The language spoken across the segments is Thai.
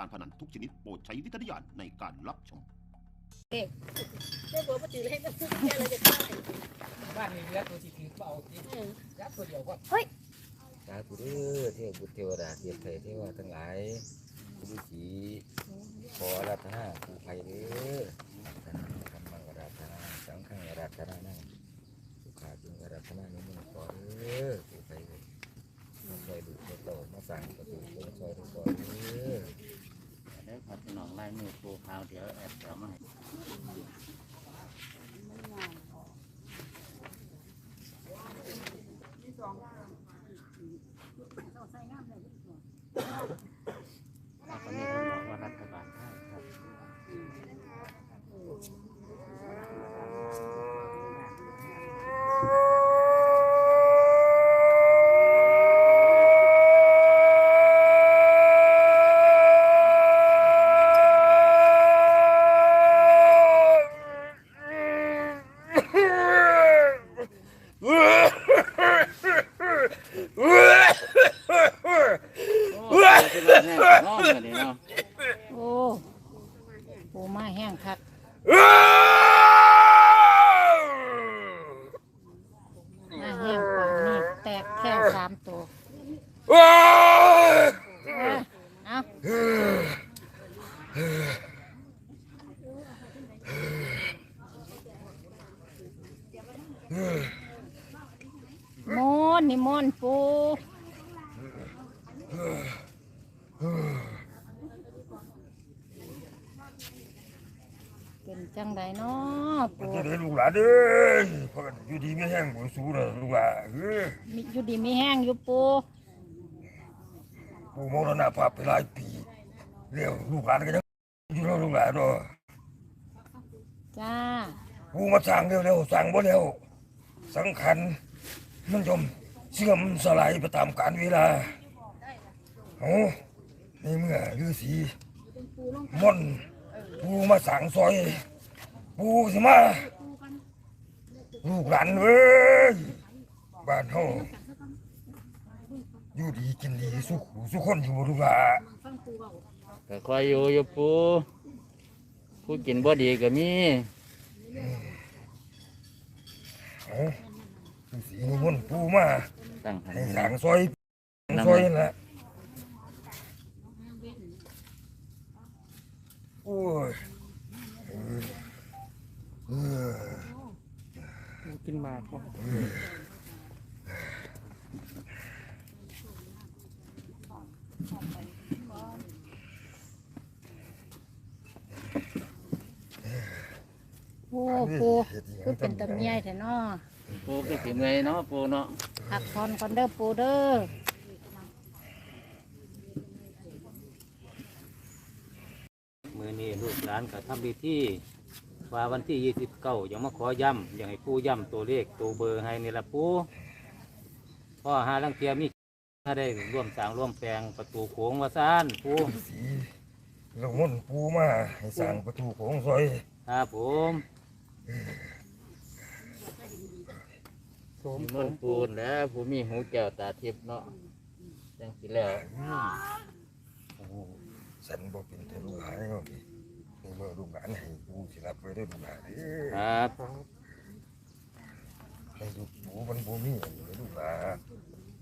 การพนันทุกชนิดโปรดใช้วิจารณญาณในการรับชมได้บอกว่าถือเลขก็พูดแค่เราจะได้บ้านนี้เหลือตัวที่ถือเบาที่เออยัดตัวเดียวก็สาธุเด้อเทวบุตรเทวดาเทียบไทยเทวดาทั้งหลายผู้ฤาษีขออาราธนาผู้ภัยเด้อธนาธรรมังอาราธนาสังฆังอาราธนานั่งสุขาจึงอาราธนานิมนต์ขอเด้อผู้ภัยเลยมาช่วยดูช่วยโตมาสั่งประตูเพื่อช่วยทุกคนเด้อ เดี๋ยวขอพี่น้อง ไล่มือปูขาวเดี๋ยวแอบเดี๋ยวมาให้ แล้วก็มีคนบอกว่ารัฐบาลไทยครับ โอ้เป็น แห้งร้อนกันดีเนาะโอ้ปูมาแห้งคักมาแห้งปานนี่แตกแค่สามตัวเอ้ยเอามนต์นิมนต์ปูเป็นจั งไดเนาะปูจะได้ลูกหลานเด้อเพราะอยู่ดีไม่แห้งบ่สู้เลยลูกหลานเอ้ยมีอยู่ดีมีแห้งอยู่ปูปู่มรณภาพไปหลายปีเรียวลูกหลานก็ยังอยู่แล้วลูกหลานเนาะจ้าปู่มาสร้างเร็วๆสร้างบ่เร็วสังขารมันยอมเสื่อมสลายไปตามกาลเวลาโอ้ในเมื่อฤาษีมนต์ปู่มาสั่งซอย ปู่สิมาลูกหลานเว้ยบ้านเฮาอยู่ดีกินดีสุขสุขคนอยู่บ่ลูกหลานก็คอยอยู่อยู่ปูผู้กินบ่ดีก็มีเอาฤาษีนิมนต์ปู่มาตั้งหันให้สั่งซอยซอยนั่นแหละโอ้ยเออเออ กินหมากบ่โอ้ปูคือเป็นตะเมียแท้เนาะปูก็สิเมื่อยเนาะปูเนาะพักผ่อนก่อนเด้อปูเด้อมือนี้ลูกหลานก็ทำพิธี ว่าวันที่ยี่สิบเก้ายังมาขอย้ำอยากให้ปูย้ำตัวเลขตัวเบอร์ให้นี่ละปูเพ่อหาลังเทียมีถ้าได้ร่วมสร้างร่วมแปลงประตูโขงว่าซ่านปูฤาษีเรามนต์ปู่มาให้สั่งประตูของซอยครับผมโสมมนต์ปูนแล้วผู้มีหูแก้วตาทิพย์เนาะจังสิแล้วปู่สันบ่เป็นแต่ลูกหลานเนาะพี่ ในเมื่อลูกหลานให้ปู่สิรับไว้ได้อลูกหลานเด้อครับในลูกปู่มันบ่มีอันนี้ลูกหลาน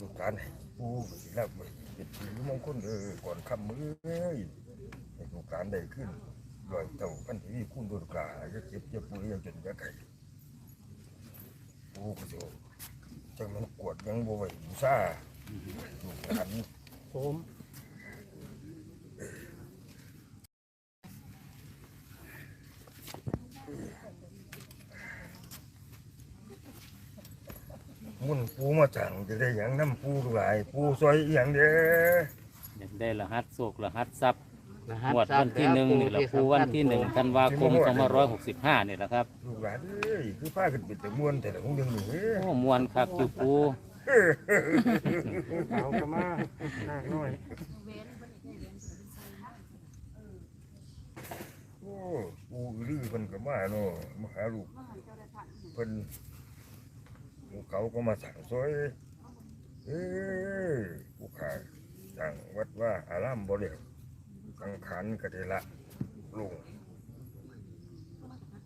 ลูกหลานให้ปู่ก็สิรับไว้เป็นสิริมงคลเด้อก่อนค่ำมื้อเอ้ยให้ลูกหลานได้ขึ้นร้อยเท่าพันทวีคูณด้วยลูกหลานอย่าเจ็บอย่าป่วยอย่าจนอย่าไข้ปู่ก็สิจังมันกวดยังบ่ไหวบูชาลูกหลานโสม มุ่นปูมาจังจะได้หยังน้ำปูดูหลายปูซอยอหย่างเด้ออยากได้รหัสโศกรหัสทรัพย์งวดวันที่หนึ่งนี่แหละปูวันที่หนึ่งธันวาคมสองพันร้อยหกสิบห้านี่แหละครับลูกหลานเอ้ยคือผ้าขึ้นเป็นแต่ม้วนแต่ละของเดือนนี่เอ้ยโอ้มวนคักอยู่ปูเอาก็มาหนักหน่อยโอ้ปูลือเพิ่นก็มาเนาะมาหาลูกเพิ่น หมู่เขาก็มาสั่งซอยเออผู้ขาสั่งวัดว่าอารามบ่เดียวสังขารก็ได้ละลง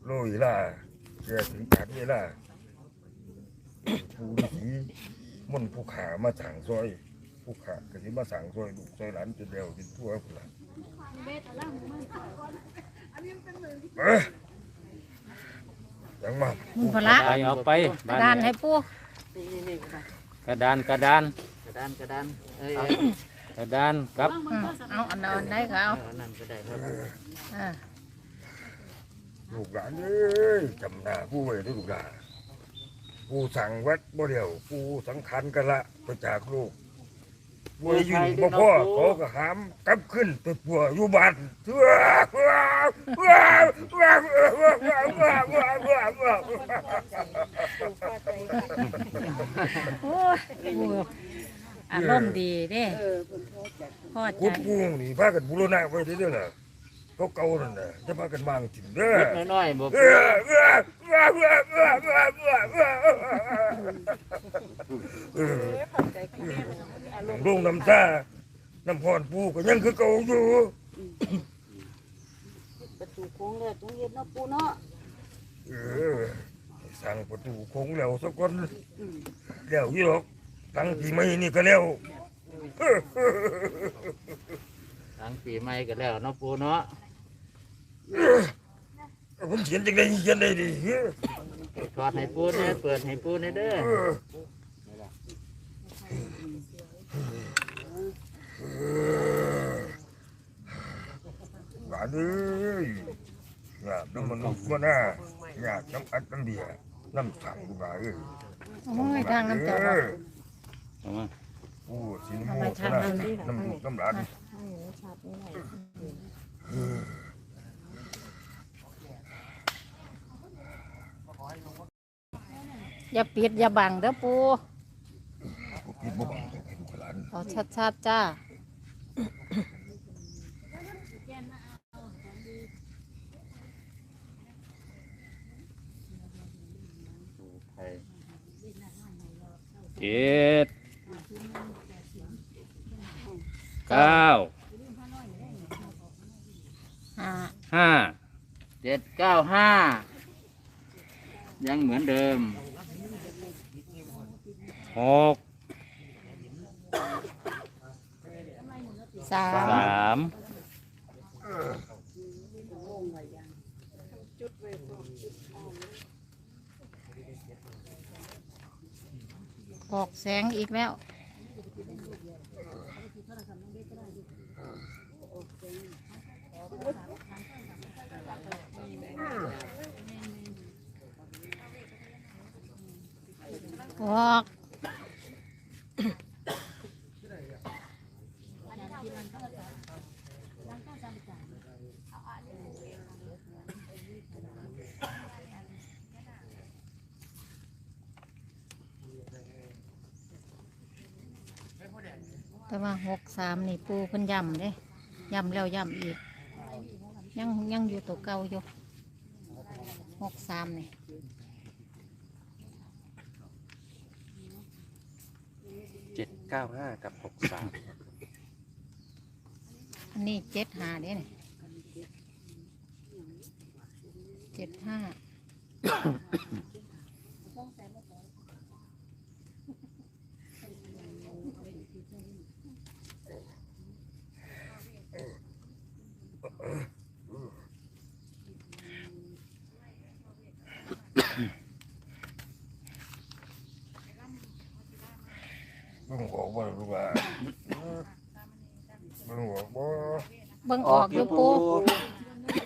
โลยล่ะแกถึงการเวลาผู้ฤาษีมนต์ผู้ขามาสั่งซอยผู้ขาก็สิมาสั่งซอยลูกซอยหลานจนเดียวจนทั่วพุ่นล่ะเอ้ ยยังมามุนพละไปเอาไปกระดานให้ปูกระดานกระดานกระดานกระดานเอ้ยกระดานกับอืมเอาอันนอนได้ก็เอาอันนั้นก็ได้ครับอ่าลูกหลานเอ้ยจำหน้าผู้ไว้เด้วยลูกหลานผู้สั่งวัดบ่เดียวผู้สังขารกันละไปจากลูก บัวยืนบ่พ่อเขาก็หามกลับขึ้นไปปัวอยู่บ้านเถื่อว้าวว้าวว้าวว้าวว้าวว้าวว้าวว้าวว้าวโอ้ยปูอารมณ์ดีเด้พ่อใจกุดกุ้งนี่พากันบูรณะไว้เด้อล่ะเขาเก่านั่นน่ะจะพากันมางถิ่นเด้อนิดน้อยๆบ่เออ ลงน้ำตาน้ำหอนปูก็ยังคือเก่าอยู่ประตูคงแล้วจงเฮ็นเนาะปูเนาะเออสั่งประตูคงแล้วสักคนแล้วยี่หรอกตั้งปีใหม่นี่ก็แล้วตั้งปีใหม่ก็แล้วเนาะปูเนาะผมเขียนจังไดเขีนได้ดีทอดให้ปูเนี่ยเปิดให้ปูเนี่ยเด้อ น้ำมันลุกมาหน้าอยากน้ำอัดน้ำเบียร์น้ำสั่งกูหลายเอ้ยโอ้ยทางน้ำเจ้าเอบ่อเอามาโอ้สินโมกนะน้ำลูกน้ำหลานอย่าปิดอย่าบังเด้อปูพวกพี่บ่บังพวกพี่ลูกหลาน เอาชัดๆจ้า เจ็ดเก้าอ่าห้า เจ็ดเก้าห้ายังเหมือนเดิม หก สา ส มาม ออกแสงอีกแล้ว ออก หกสามนี่ปูเพิ่นย้ำเด้ย้ำแล้วย้ำอีก ยังยังอยู่ตัวเก่าอยู่หกสามนี่เจ็ดเก้าห้ากับหกสามอันนี้เจ็ดห้าเด้นี่เจ็ดห้า เบิ่งออกบ่ลูกหลานเบิ่งออกบ่เบิ่งออกอยู่ปู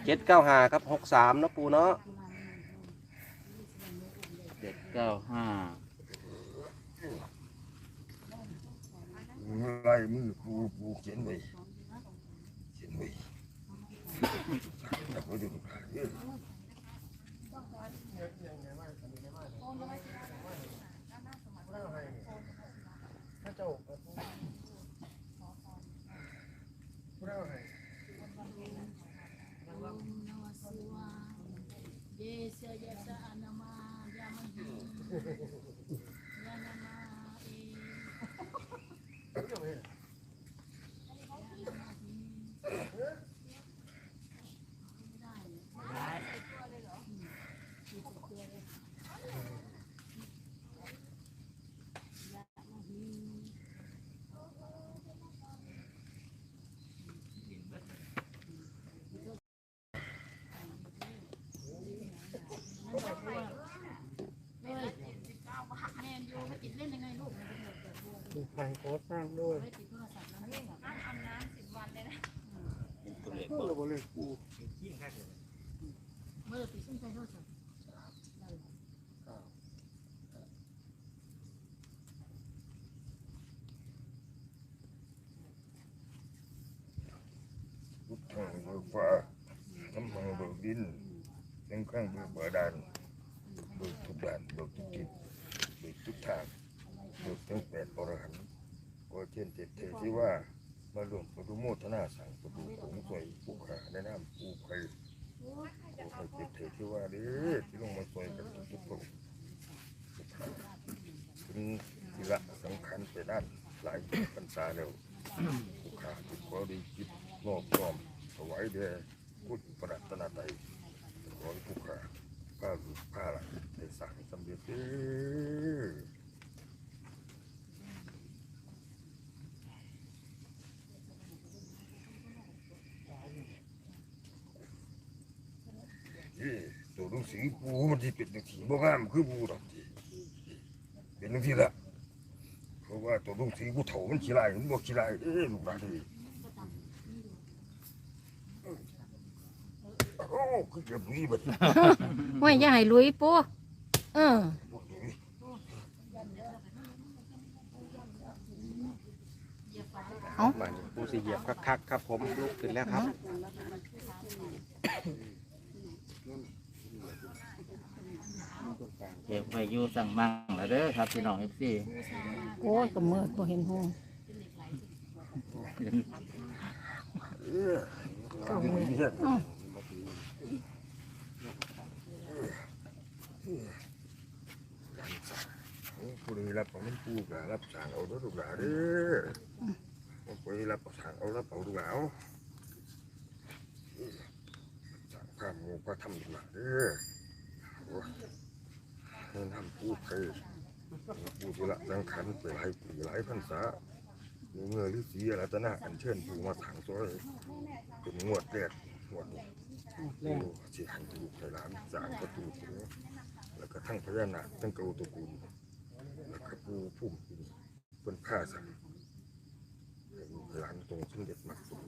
เจ็ดเก้าห้ากับหกสามเนาะปูเนาะเจ็ดเก้าห้าไลายมือปูปูเขียนไว้เขียนไว้จับไว้ดูลูกห ถ้าเจ้า ปูไผ่ขอสร้างด้วยเป็นตัวเลขโอ้บ่เราบ่เลยปูเมื่อปีซึ่งใจโทษสัพุทธังเบิกฟ้าธรรมังเบิกดินสังฆังเบิกบาดาลเบิกทุกด้านเบิกทุกทิศเบิกทุกทางเบิกทั้งแปดอรหัน ช่นเจ็ดเทที่ว่ามารวมปรุโมทนาสั่งประตูผงสวยผู้ขาในน้ำปูไผ่ปูไผ่เจ็ดเทที่ว่าเด้อที่ลงมาสวยกันทุกคนผู้ขาถึงศิละสังขารไปด้านหลายพรรษาแล้วผู้ขาที่ขอด้จิตนอบน้อมถวายแด่พุทธปรัตนาไตรขอให้ผู้ขาผ้าหลุดผ้าหลังได้สั่งสำเร็จเด้อ เอ้ ตัวหนังสือปูมันที่เป็นหนังสือบ่งามคือปูดอกทีเป็นหนังสือละเพราะว่าตัวหนังสือกูเถ่ามันขี้ลายมันบ่ขี้ลายเอ้ยลูกหลานเอ้ยโอ้คือเก็บนี้บัดนี้ห้วยอย่าให้ลุยปูเออมันปูสีเหยียบคักๆครับผมลุกขึ้นแล้วครับ เก็บไว้อยู่สั่งมั่งแล้วเด้อครับพี่น้องเอฟซีโอ้ยก็มืดบ่เห็นหงเอ้ยเอามือนี่เฮ็ดโอ้ผู้ใดรับของมันปูก็รับสั่งเอาเด้อลูกหลานเด้อผู้ใดรับสั่งเอารับเอาลูกหลานเอาสั่งข้ามงูก็ทำลูกหลานเด้อโอ้ย ให้ทำปูดไผ่ปูศิละสังขารไปหลายปีหลายพรรษามีเมื่อฤาษีรัตนาอัญเชิญผู้มาถังซอยเป็นงวดแรกงวดนี้ผู้สิให้ลูกให้หลานสางประตูถึงแล้วก็ทั้งพญานาคทั้งเกาตะกูลแล้วก็ผู้พุ่มอินเป็นผ้าสังหลูกให้หลานตรงสมเด็จมากสูง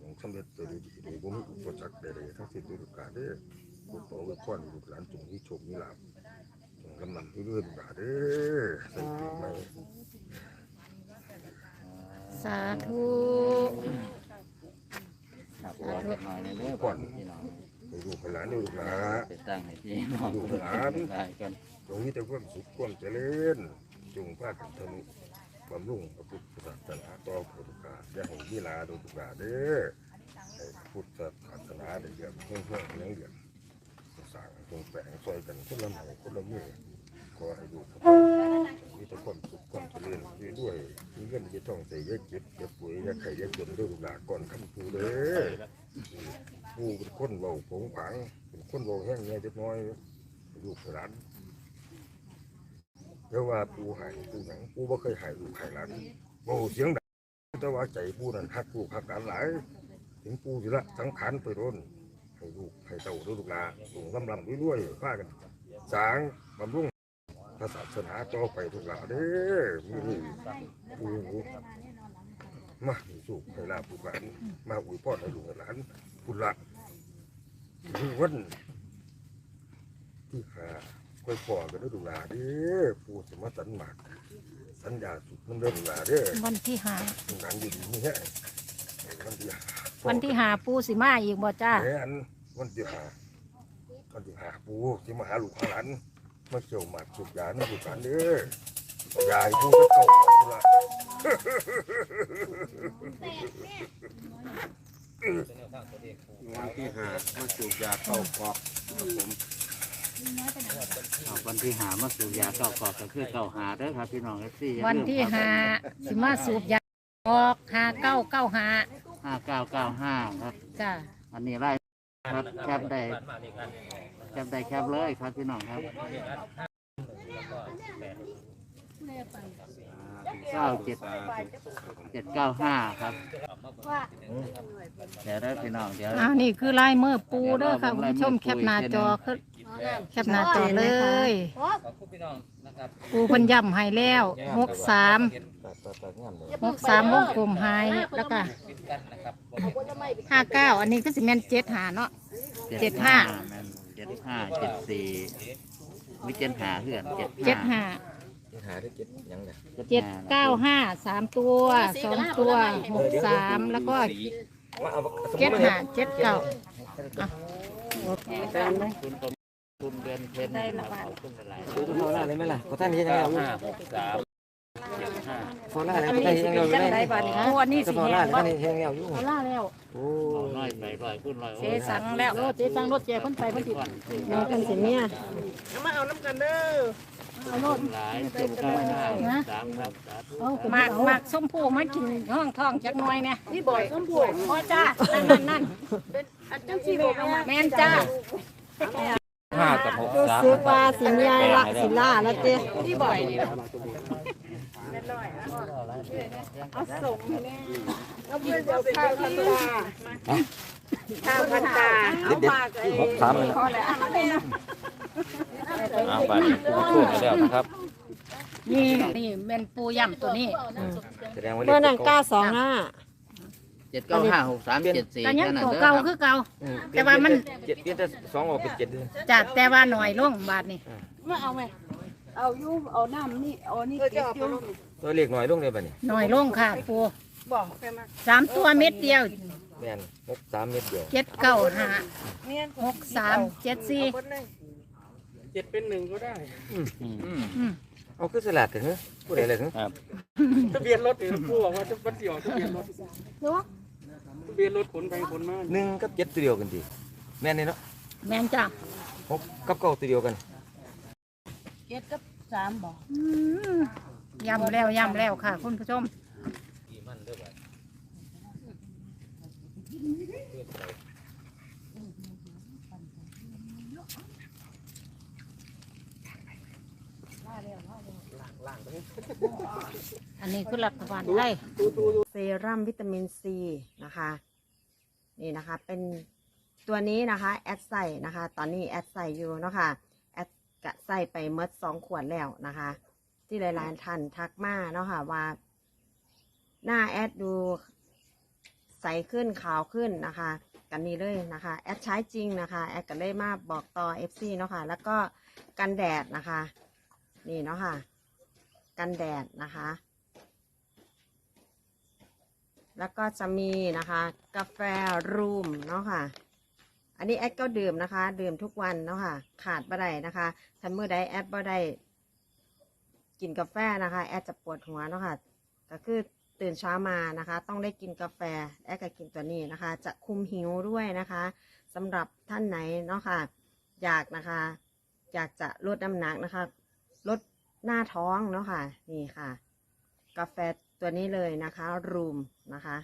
ตรงสมเด็จโดยดีโดยบ่มีอุปสรรคใดๆทั้งสิ้นโดยลูกกาเด้อผู้ต่อไว้พ่อนลูกหลานจงมีโชคมีลาภจง กำลังเรื่อยๆลูกหลานเด้อใส่ปีใหม่สาธุครับขอเล็กน้อยในเด้อพ่อพี่น้องให้ลูกให้หลานเด้อลูกหลานไปตั้งให้พี่น้องได้กันจงมีแต่ความสุขความเจริญจงพากันทนุบำรุงพระพุทธศาสนาต่อพุทธกาอย่าให้มีลาโดยทุกลาเด้อให้พุทธศาสนาได้เยี่ยมเพื่อนเพื่อนเลี้ยงเลี้ยง สร้างแปลงซอยกันคนละหน่อยคนละมือขอให้ลูกมีแต่ความสุขความเจริญด้วยด้วยมีเงินมีทองใส่ยาเก็บเก็บปุ๋ยยาไข่ยาจนด้วยลูกหลานก่อนคำพูเด้อผู้เป็นคนเบาผงผางเป็นคนเบาแห้งเงี้ยเล็กน้อยลูกหลานเรียกว่าปูหายปูหนังปูบ่เคยหายลูกหายหลานโอ้เสียงดังแต่ว่าใจปูนั่นฮักลูกฮักหลานหลายถึงปูสิละสังขารไปร่น ให้ลูกให้เต่าด้วยลูกหลานส่งลำลำด้วยๆพากันสร้างบำรุงพระศาสนาต่อไปทุกหลานเด้อมีนี่ปูหนูมาให้สุขให้ลาผู้หลานมาอวยพรให้ลูกให้หลานพุละถึงวันที่หาค่อยพอกันเด้อดูหลาเด้อผู้สมาสันหมากสัญญาสุดมันเด้อดูหลาเด้อวันที่หางานอยู่ดีนี่แฮะวันที่หา วันที่หาปูสิมาอีกบ่จ้าแม่นวันที่หาวันที่หาปูที่มาหาลูกหาหลานมาเกี่ยวหมากสุกยาในสุสานเด้อยายปูจะเก่าของกูละวันที่หามาสูบยาเข้ากอกครับผมเอาวันที่หามาสูบยาเก้ากอกก็คือเก้าหาเด้อครับพี่น้องเอฟซีวันที่หาสิมาสูบยาออกหาเก้าเก้าหา ห้าเก้าเก้าห้าครับ จ้าอันนี้ไล่ครับแคบได้แคบได้แคบเลยครับพี่น้องครับเก้าเจ็ดเจ็ดเก้าห้าครับ เดี๋ยวได้อพี่น้องเดี๋ยวอ้าวนี่คือลายมือปูเด้อค่ะคุณผู้ชมแคปหน้าจอคือแคปหน้าจอเลยขอบคุณพี่น้องนะครับปูเพันย่ำให้แล้วหกสามตตัดงามเลยหกสามวงกลมหายแล้วก็ ห้าเก้าอันนี้ก็สิแม่นเจ็ดหาเนาะ เจ็ดห้าแม่นเจ็ดห้าเจ็ดสี่วิเจ็ดห้าเพื่อนเจ็ดเจ็ดห้าที่หาได้เจ็ดหยังไงเจ็ดเก้าห้าสามตัวสองตัวหกสามแล้วก็มาเอาสมุเจ็ดมานี่ห้าเจ็ดเก้าคุณต้นคุณเดือนเพ็ญนะครับขอบคุณหลายๆดูดูเขาหน้าเลยไหมล่ะเขาท่านนี้ยังไงเก้าเอาอยู่ห้าหกสาม เจ็ดห้าเขาหน้าอะไรเขาท่านนี้ยังไงอยู่เลยตัวนี้ก็สิเขาหแห้น้างท่านนี้ยังไงอยู่เอาล่าแล้วโอ้เอาน้อยไปร้อยคุณร้อยเจสังแล้วโอ้เจสังรถเจเพิ่นไปเพิ่นติดแม่กันสิเมียมาเอาน้ำกันเด้อเอารถหลายเจ็ดเก้าห้าสามครับสาธุมากมากส้มผู้มากินห้องทองจักหน่อยเนี่ยนี่บ่อยส้มผู้พ่อจ้านั่นนั่นนั่นอันจังสิบ่แม่แม่นจ้าห้ากับหกรู้สามสึกว่าสิมีอะไรละสิล่าแล้วเจ้นี่บ่อย เอาเพื่อนเดี๋ยวข้าวพันตาข้าวพันตาเด็ดเด็ดหกสามเลยเอาไปพูดไปแล้วนะครับนี่นี่แม่นปูย่ำตัวนี้แสดงว่าเมื่อนั้นกล้าสองห้าเจ็ดเก้าห้าหกสามเจ็ดสี่แค่นั้นตัวเด้อเก่าคือเก่าแต่ว่ามันเจ็ดเปลี่ยนแต่สองออกเป็นเจ็ดเลยจัดแต่ว่าหน่อยลงบาทนี่มาเอาไหมเอายู่เอาน้ำนี่เอานี่เก็บยู่ ตัวเลขหน่อยลงเลยป่ะนี่หน่อยลงค่ะปูบอกไปมาสามตัวเม็ดเดียวแม่นหกสามเม็ดเดียวเจ็ดเก้าห้าเมียนหกสามเจ็ดสี่คนเลยเจ็ดเป็นหนึ่งก็ได้อืมเอาคือสลัดกันเหรอผู้ใดเลยเหรอทะเบียนรถนี่ผู้บอกว่าจะมันสิออกทะเบียนรถทะเบียนรถขนไปขนมาหนึ่งกับเจ็ดตัวเดียวกันดีแม่นนี่เนาะแม่นจ้าหกกับเก้าตัวเดียวกันเจ็ดกับสามบอก อืม ย่ำแล้วย่ำแล้วค่ะ คุณผู้ชมอันนี้คือรัฐบาลไทยเซรั่มวิตามินซีนะคะ นี่นะคะ เป็นตัวนี้นะคะ แอดใส่นะคะ ตอนนี้แอดใส่อยู่เนาะค่ะแอดกะใส่ไปเมดสองขวดแล้วนะคะ ที่หลาย ๆ ท่านทักมาเนาะค่ะว่า หน้าแอดดูใสขึ้นขาวขึ้นนะคะ กันนี้เลยนะคะ แอดใช้จริงนะคะ แอดก็เลยมาบอกต่อ FC เนาะค่ะ แล้วก็กันแดดนะคะ นี่เนาะค่ะ กันแดดนะคะ แล้วก็จะมีนะคะ กาแฟรูมเนาะค่ะอันนี้แอดก็ดื่มนะคะ ดื่มทุกวันเนาะค่ะ ขาดบ่ได้นะคะถ้าเมื่อใดแอดบ่ได้ กินกาแฟนะคะ แอดจะปวดหัวเนาะค่ะก็คือตื่นเช้ามานะคะ ต้องได้กินกาแฟแอดก็กินตัวนี้นะคะ จะคุมหิวด้วยนะคะสำหรับท่านไหนเนาะค่ะอยากนะคะ อยากจะลดน้ำหนักนะคะ ลดหน้าท้องเนาะค่ะนี่ค่ะ กาแฟตัวนี้เลยนะคะรูมนะคะ